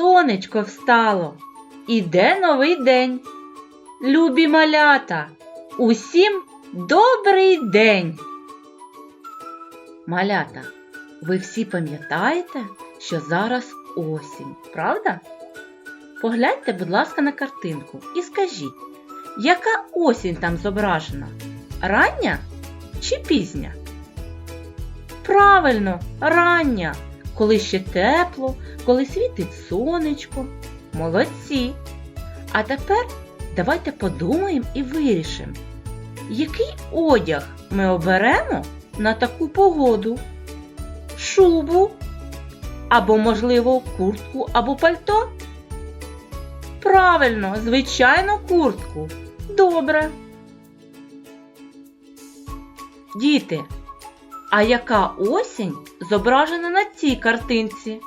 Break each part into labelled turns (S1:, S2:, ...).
S1: сонечко встало. Іде новий день. Любі малята, усім добрий день. Малята, ви всі пам'ятаєте, що зараз осінь, правда? Погляньте, будь ласка, на картинку і скажіть, яка осінь там зображена? Рання чи пізня? Правильно, рання, коли ще тепло, коли світить сонечко. Молодці. А тепер давайте подумаємо і вирішимо, який одяг ми оберемо на таку погоду? Шубу? Або, можливо, куртку або пальто? Правильно, звичайно, куртку. Добре. Діти, а яка осінь зображена на цій картинці?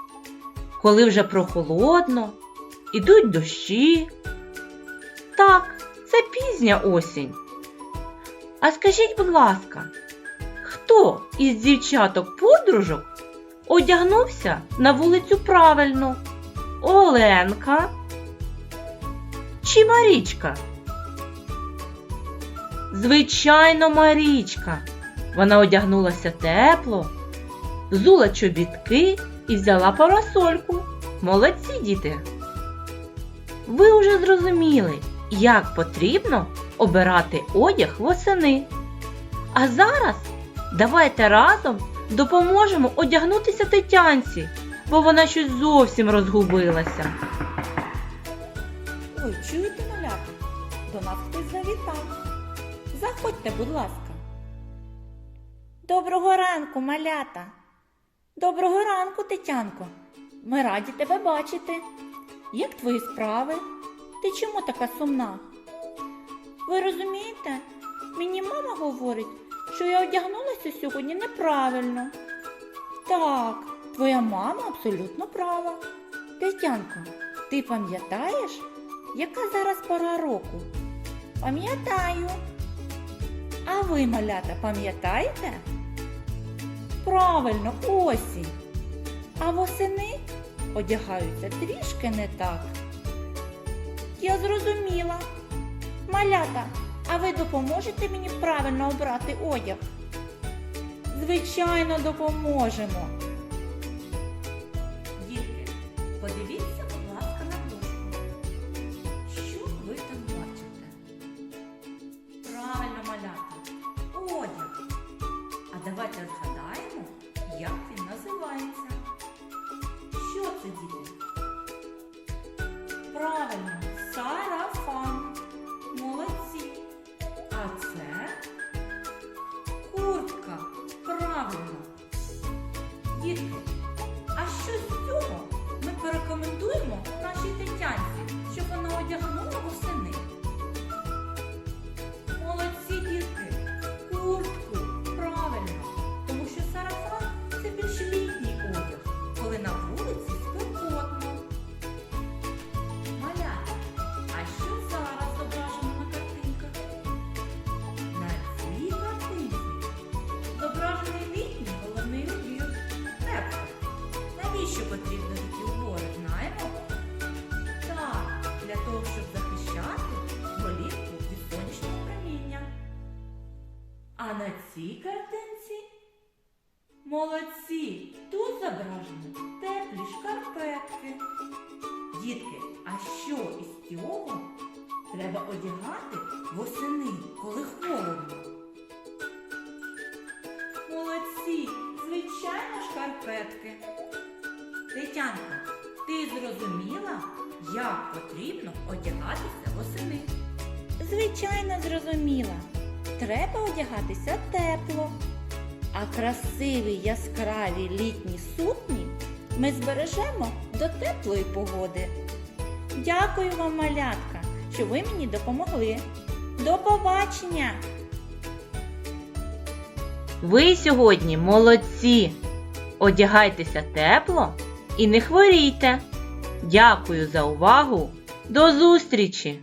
S1: Коли вже прохолодно, ідуть дощі. Так, це пізня осінь. А скажіть, будь ласка, хто із дівчаток-подружок одягнувся на вулицю правильно? Оленка чи Марічка? Звичайно, Марічка. Вона одягнулася тепло, взула чобітки і взяла парасольку. Молодці діти! Ви вже зрозуміли, як потрібно обирати одяг восени. А зараз давайте разом допоможемо одягнутися Тетянці, бо вона щось зовсім розгубилася.
S2: Ой, чуєте, малята? До нас хтось завітав. Заходьте, будь ласка. Доброго ранку, малята. Доброго ранку, Тетянко. Ми раді тебе бачити. Як твої справи? Ти чому така сумна? Ви розумієте, мені мама говорить, що я одягнулася сьогодні неправильно. Так, твоя мама абсолютно права. Тетянко, ти пам'ятаєш, яка зараз пора року? Пам'ятаю. А ви, малята, пам'ятаєте? Правильно, осінь. А восени одягаються трішки не так. Я зрозуміла. Малята, а ви допоможете мені правильно обрати одяг? Звичайно, допоможемо. Дітки, а цій картинці молодці! Тут зображені теплі шкарпетки. Дітки, а що із цього треба одягати восени, коли холодно? Молодці, звичайно, шкарпетки. Тетянка, ти зрозуміла, як потрібно одягатися восени? Звичайно, зрозуміла. Треба одягатися тепло. А красиві яскраві літні сукні ми збережемо до теплої погоди. Дякую вам, малятка, що ви мені допомогли. До побачення!
S1: Ви сьогодні молодці! Одягайтеся тепло і не хворійте. Дякую за увагу. До зустрічі!